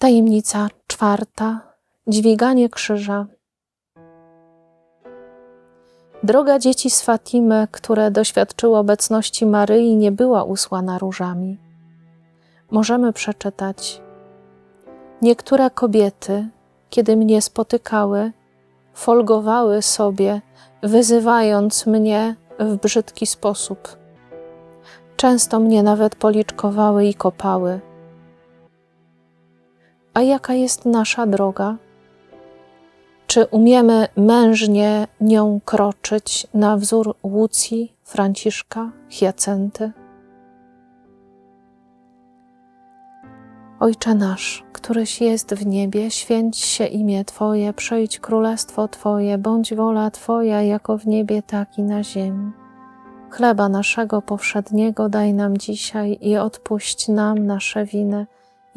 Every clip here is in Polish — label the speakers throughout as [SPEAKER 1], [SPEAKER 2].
[SPEAKER 1] Tajemnica czwarta. Dźwiganie krzyża. Droga dzieci z Fatimy, które doświadczyły obecności Maryi, nie była usłana różami. Możemy przeczytać: Niektóre kobiety, kiedy mnie spotykały, folgowały sobie, wyzywając mnie w brzydki sposób. Często mnie nawet policzkowały i kopały. A jaka jest nasza droga? Czy umiemy mężnie nią kroczyć na wzór Łucji, Franciszka, Hyacenty? Ojcze nasz, któryś jest w niebie, święć się imię Twoje, przyjdź królestwo Twoje, bądź wola Twoja, jako w niebie, tak i na ziemi. Chleba naszego powszedniego daj nam dzisiaj i odpuść nam nasze winy,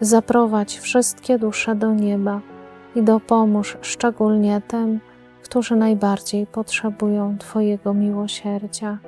[SPEAKER 1] zaprowadź wszystkie dusze do nieba i dopomóż szczególnie tym, którzy najbardziej potrzebują Twojego miłosierdzia.